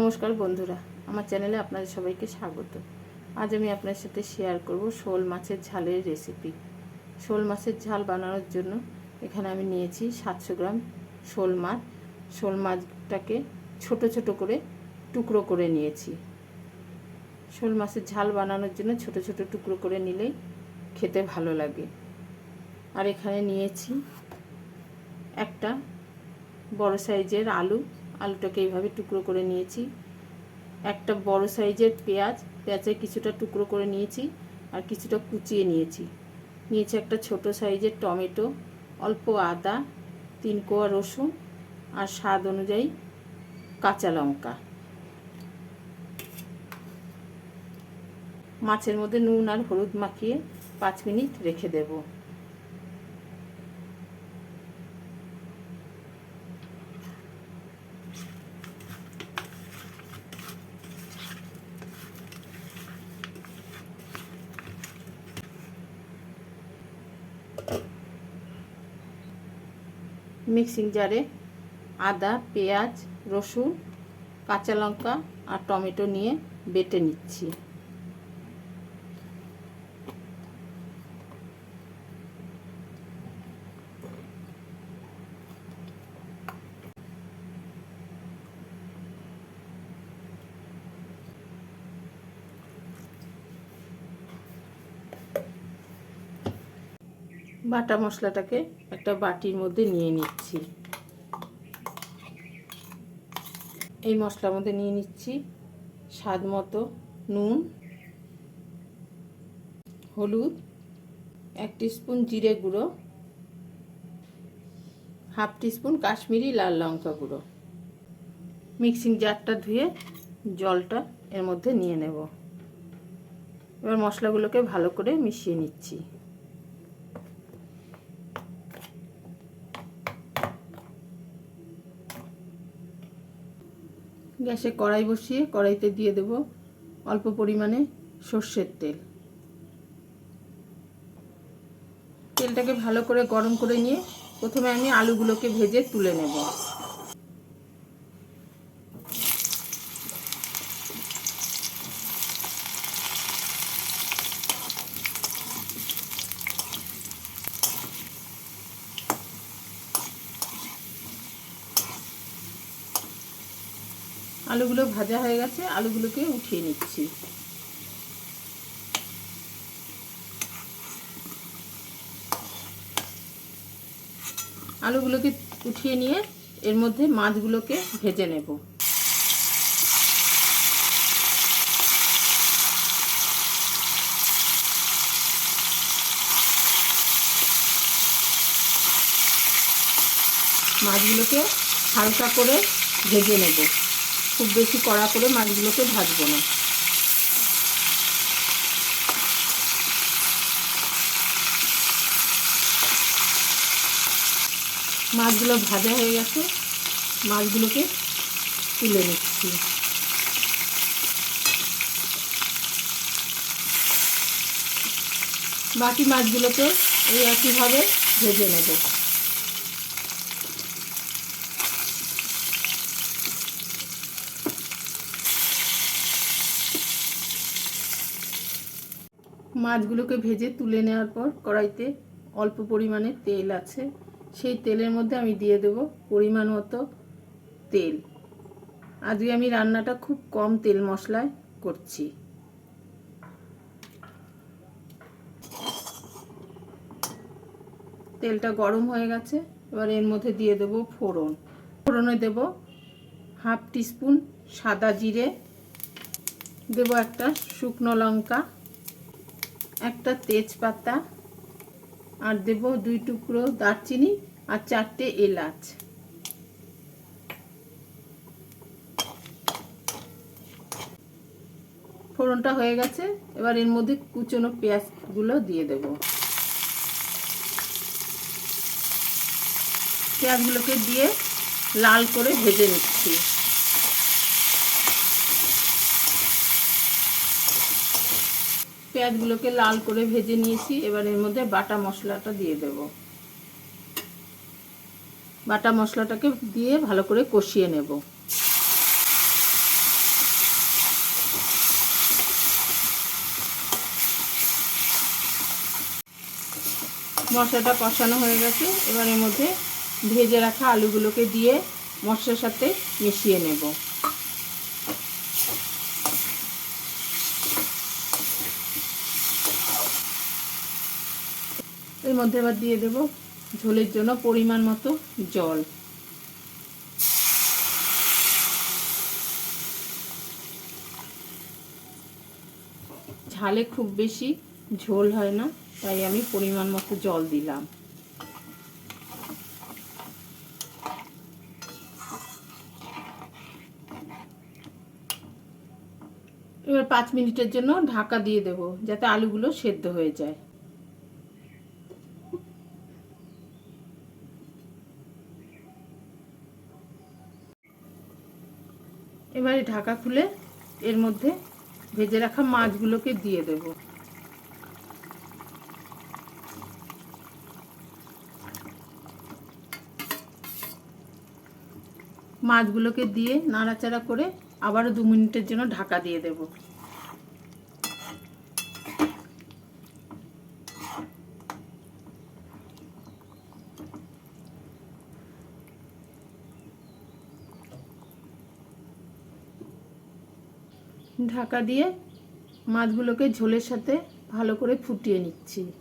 নমস্কার বন্ধুরা, আমার চ্যানেলে আপনাদের সবাইকে স্বাগত। আজ আমি আপনার সাথে শেয়ার করব শোল মাছের ঝালের রেসিপি শোল মাছের ঝাল বানানোর জন্য এখানে আমি নিয়েছি সাতশো গ্রাম শোল মাছ। শোল মাছটাকে ছোট ছোট করে টুকরো করে নিয়েছি। শোল মাছের ঝাল বানানোর জন্য ছোট ছোট টুকরো করে নিলেই খেতে ভালো লাগে। আর এখানে নিয়েছি একটা বড় সাইজের আলু। আলুটাকে এইভাবে টুকরো করে নিয়েছি। একটা বড় সাইজের পেঁয়াজ পেঁয়াজের কিছুটা টুকরো করে নিয়েছি আর কিছুটা কুচিয়ে নিয়েছি। নিয়েছি একটা ছোট সাইজের টমেটো, অল্প আদা, তিন কোয়া রসুন আর স্বাদ অনুযায়ী কাঁচা লঙ্কা। মাছের মধ্যে নুন আর হলুদ মাখিয়ে পাঁচ মিনিট রেখে দেবো। মিক্সিং জারে আদা পেঁয়াজ রসুন কাঁচা লঙ্কা আর টমেটো নিয়ে বেটে নিচ্ছি। বাটা মশলাটাকে একটা বাটির মধ্যে নিয়ে নিচ্ছি। এই মশলার মধ্যে নিয়ে নিচ্ছি স্বাদ মতো নুন, হলুদ, এক স্পুন জিরে গুঁড়ো, হাফ টিস্পুন কাশ্মীরি লাল লঙ্কা গুঁড়ো। মিক্সিং জারটা ধুয়ে জলটা এর মধ্যে নিয়ে নেব। এবার মশলাগুলোকে ভালো করে মিশিয়ে নিচ্ছি। গ্যাসে কড়াই বসিয়ে কড়াইতে দিয়ে দেব অল্প পরিমাণে সর্ষের তেল। তেলটাকে ভালো করে গরম করে নিয়ে প্রথমে আমি আলুগুলোকে ভেজে তুলে নেব। আলুগুলো ভাজা হয়ে গেছে, আলুগুলোকে উঠিয়ে নিচ্ছি। আলুগুলোকে উঠিয়ে নিয়ে এর মধ্যে মাছগুলোকে ভেজে নেব। মাছগুলোকে হালকা করে ভেজে নেব। খুব বেশি কড়া করে মাছগুলোকে ভাজবো না। মাছগুলো ভাজা হয়ে গেছে। মাছগুলোকে তুলে নিচ্ছি। বাকি মাছগুলোকে এই একইভাবে ভেজে নেব। মাছগুলোকে ভেজে তুলে নেওয়ার পর কড়াইতে অল্প পরিমাণে তেল আছে। সেই তেলের মধ্যে আমি দিয়ে দেব পরিমাণ মতো তেল। আজকে আমি রান্নাটা খুব কম তেল মশলায় করছি। তেলটা গরম হয়ে গেছে, এবার এর মধ্যে দিয়ে দেব ফোড়ন। ফোড়নে দেব হাফ টিস্পুন সাদা জিরে, দেব একটা শুকনো লঙ্কা একটা তেজপাতা, আর দেব দুই টুকরো দারচিনি আর চারটে এলাচ। ফোড়নটা হয়ে গেছে, এবার এর মধ্যে কুচনো পেঁয়াজগুলো দিয়ে দেব। পেঁয়াজগুলোকে দিয়ে লাল করে ভেজে নিচ্ছি। পেঁয়াজগুলোকে লাল করে ভেজে নিয়েছি। এবার এর মধ্যে বাটা মশলাটা দিয়ে দেব। বাটা মশলাটাকে দিয়ে ভালো করে কষিয়ে নেব। মশলাটা কষানো হয়ে গেছে। এবার এর মধ্যে ভেজে রাখা আলুগুলোকে দিয়ে মশলার সাথে মিশিয়ে নেব। এর মধ্যে এবার দিয়ে দেব ঝোলের জন্য পরিমাণ মতো জল। ঝালে খুব বেশি ঝোল হয় না, তাই আমি পরিমাণ মতো জল দিলাম। এবার পাঁচ মিনিটের জন্য ঢাকা দিয়ে দেব, যাতে আলুগুলো সেদ্ধ হয়ে যায়। এবারে ঢাকা খুলে এর মধ্যে ভেজে রাখা মাছগুলোকে দিয়ে দেব। মাছগুলোকে দিয়ে নাড়াচাড়া করে আবারও দু মিনিটের জন্য ঢাকা দিয়ে দেব। ঢাকা দিয়ে মাছগুলোকে ঝোলের সাথে ভালো করে ফুটিয়ে নিচ্ছি।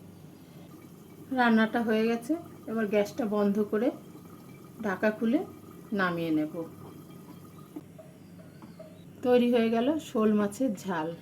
রান্নাটা হয়ে গেছে। এবার গ্যাসটা বন্ধ করে ঢাকা খুলে নামিয়ে নেব। তৈরি হয়ে গেল শোল মাছের ঝাল।